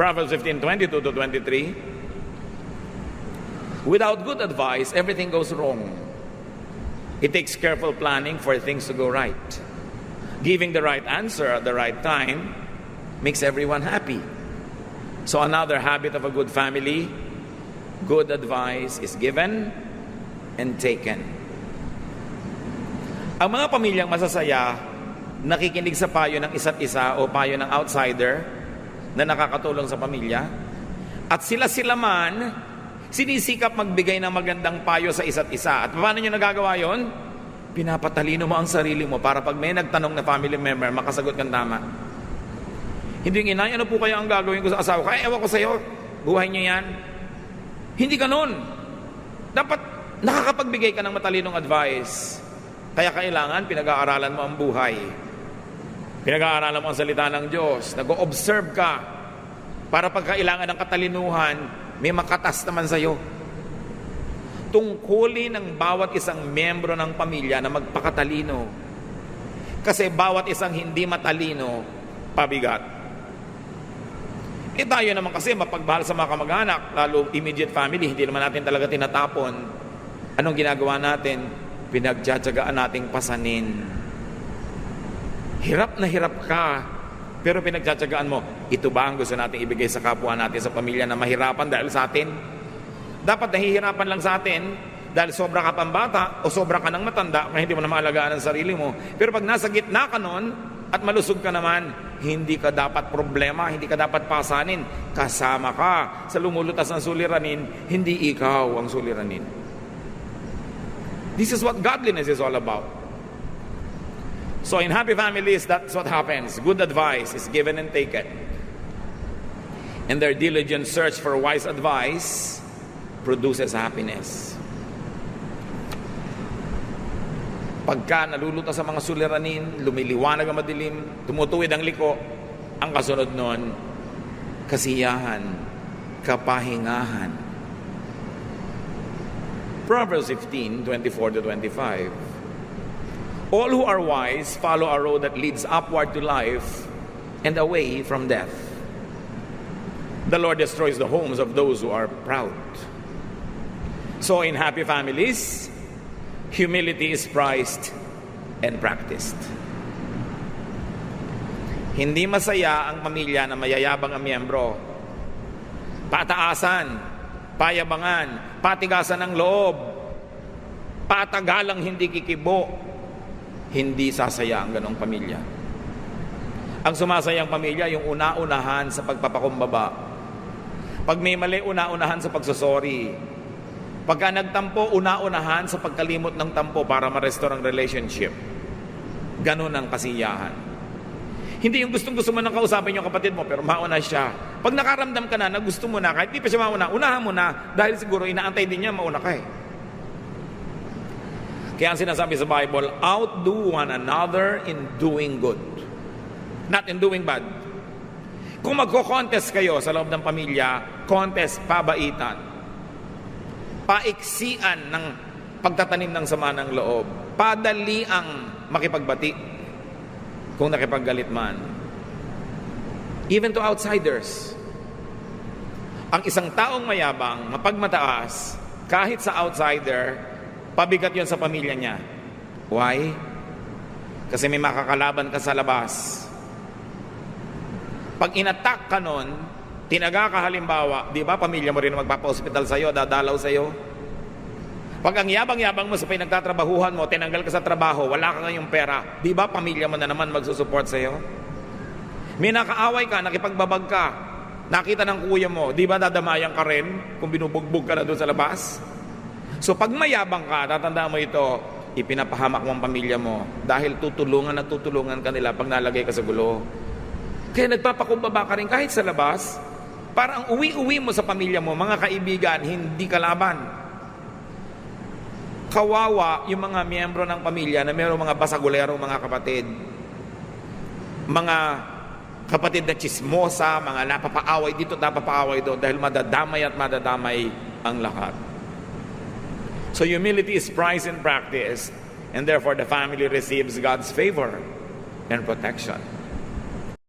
Proverbs 15, 22 to 23. Without good advice, everything goes wrong. It takes careful planning for things to go right. Giving the right answer at the right time makes everyone happy. So, another habit of a good family good advice is given and taken. Ang mga pamilyang masasaya, nakikinig sa payo ng isa't isa o payo ng outsider na nakakatulong sa pamilya, at sila-sila man sinisikap magbigay ng magandang payo sa isa't isa. At paano nyo nagagawa yon? Pinapatalino mo ang sarili mo para pag may nagtanong na family member, makasagot kang tama. Hindi yung inay, ano po kaya ang gagawin ko sa asawa ko? Ay, ewan ko sa'yo, buhay niyo yan. Hindi ganon. Dapat nakakapagbigay ka ng matalinong advice. Kaya kailangan pinag-aaralan mo ang buhay. Pinag-aaralan mo ang salita ng Diyos. Nag-observe ka para pagkailangan ng katalinuhan, may makatas naman sa'yo. Tungkulin ng bawat isang membro ng pamilya na magpakatalino. Kasi bawat isang hindi matalino, pabigat. Eh tayo naman kasi mapagmahal sa mga kamag-anak, lalo immediate family, hindi naman natin talaga tinatapon. Anong ginagawa natin? Pinagtsatsagaan nating pasanin. Hirap na hirap ka, pero pinagtsatsagaan mo, ito ba ang gusto nating ibigay sa kapwa natin sa pamilya na mahirapan dahil sa atin? Dapat nahihirapan lang sa atin dahil sobra ka pang bata o sobra ka ng matanda kaya hindi mo na maalagaan ang sarili mo. Pero pag nasa gitna ka nun at malusog ka naman, hindi ka dapat problema, hindi ka dapat pasanin. Kasama ka sa lumulutas ng suliranin, hindi ikaw ang suliranin. This is what godliness is all about. So in happy families, that's what happens. Good advice is given and taken. And their diligent search for wise advice produces happiness. Pagka nalulutas sa mga suliranin, lumiliwanag ang madilim, tumutuwid ang liko, ang kasunod nun, kasiyahan, kapahingahan. Proverbs 15, 24 to 25. All who are wise follow a road that leads upward to life and away from death. The Lord destroys the homes of those who are proud. So, in happy families, humility is prized and practiced. Hindi masaya ang pamilya na mayayabang ang miyembro. Pataasan, payabangan, patigasan ng loob, patagalang hindi kikibo, hindi sasaya ang ganong pamilya. Ang sumasayang pamilya, yung una-unahan sa pagpapakumbaba. Pag may mali, una-unahan sa pagsusori. Pagka nagtampo, una-unahan sa pagkalimot ng tampo para ma-restore ang relationship. Ganon ang kasiyahan. Hindi yung gustong gusto mo nang kausapin yung kapatid mo, pero mauna siya. Pag nakaramdam ka na na gusto mo na, kahit di pa siya mauna, unahan mo na, dahil siguro inaantay din niya, mauna ka eh. Kaya ang sinasabi sa Bible, outdo one another in doing good. Not in doing bad. Kung magko-contest kayo sa loob ng pamilya, contest, pabaitan. Paiksian ng pagtatanim ng sama ng loob. Padali ang makipagbati kung nakipaggalit man. Even to outsiders. Ang isang taong mayabang, mapagmataas, kahit sa outsider, pabigat yon sa pamilya niya. Why? Kasi may makakalaban ka sa labas. Pag inattack ka nun, tinaga ka halimbawa, di ba pamilya mo rin magpapa-hospital sa'yo, dadalaw sa'yo. Pag ang yabang-yabang mo sa pinagtatrabahuhan mo, tinanggal ka sa trabaho, wala ka ngayong pera, di ba pamilya mo na naman magsusupport sa'yo? May nakaaway ka, nakipagbabag ka, nakita ng kuya mo, di ba dadamayan ka rin kung binubugbog ka na doon sa labas? So pag mayabang ka, tatandaan mo ito, ipinapahamak mo ang pamilya mo dahil tutulungan at tutulungan ka nila pag nalagay ka sa gulo. Kaya nagpapakumbaba ka rin kahit sa labas, para ang uwi-uwi mo sa pamilya mo, mga kaibigan, hindi kalaban. Kawawa yung mga miyembro ng pamilya na mayroong mga basagulero, mga kapatid. Mga kapatid na chismosa, mga napapaaway dito, napapaaway doon dahil madadamay at madadamay ang lahat. So humility is prized and practiced, and therefore the family receives God's favor and protection.